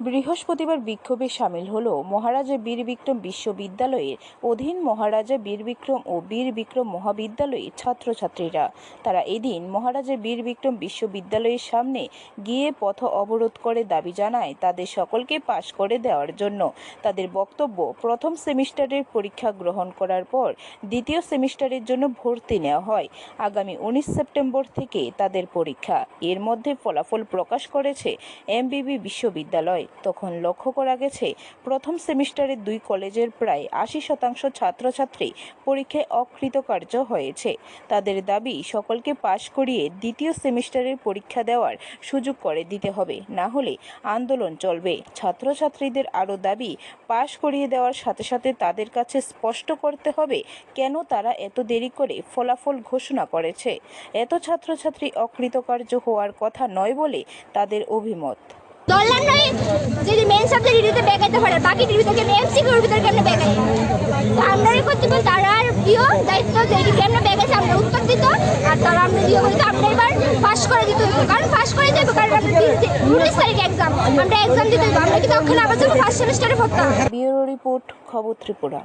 বৃহস্পতিবার বিক্ষোভে সামিল হল মহারাজা বীর বিক্রম বিশ্ববিদ্যালয়ের অধীন মহারাজা বীর বিক্রম ও বীর বিক্রম মহাবিদ্যালয়ের ছাত্রছাত্রীরা। তারা এদিন মহারাজা বীর বিক্রম বিশ্ববিদ্যালয়ের সামনে গিয়ে পথ অবরোধ করে দাবি জানায় তাদের সকলকে পাশ করে দেওয়ার জন্য। তাদের বক্তব্য, প্রথম সেমিস্টারের পরীক্ষা গ্রহণ করার পর দ্বিতীয় সেমিস্টারের জন্য ভর্তি নেওয়া হয়। আগামী উনিশ সেপ্টেম্বর থেকে তাদের পরীক্ষা। এর মধ্যে ফলাফল প্রকাশ করেছে এমবিবি বিশ্ববিদ্যালয়। তখন লক্ষ্য করা গেছে, প্রথম সেমিস্টারের দুই কলেজের প্রায় আশি শতাংশ ছাত্রছাত্রী পরীক্ষায় অকৃতকার্য হয়েছে। তাদের দাবি, সকলকে পাশ করিয়ে দ্বিতীয় সেমিস্টারের পরীক্ষা দেওয়ার সুযোগ করে দিতে হবে, না হলে আন্দোলন চলবে। ছাত্রছাত্রীদের আরও দাবি, পাশ করিয়ে দেওয়ার সাথে সাথে তাদের কাছে স্পষ্ট করতে হবে, কেন তারা এত দেরি করে ফলাফল ঘোষণা করেছে। এত ছাত্রছাত্রী অকৃতকার্য হওয়ার কথা নয় বলে তাদের অভিমত। ধরলাম নয় যদি মেন সাবজেক্ট রিভিউতে ব্যাগাইতে পারে বাকি রিভিউতে কেন এমসিকিউর ভিতরে কেন ব্যাগাই তো আমরা কর্তৃপক্ষ তারা আর দিও দায়িত্ব যে এটি কেন ব্যাগাইছে আমরা উত্তর দিত, আর তারা আমরা দিও বলতো, আমরা এবার পাস করে দিতে কারণ পাস করে যাব কারণ আমরা উনিশ তারিখ এক্সাম আমরা এক্সাম দিতে আমরা কি তখন আবার যাব ফার্স্ট সেমিস্টারে পড়তাম। ব্যুরো রিপোর্ট খবর ত্রিপুরা।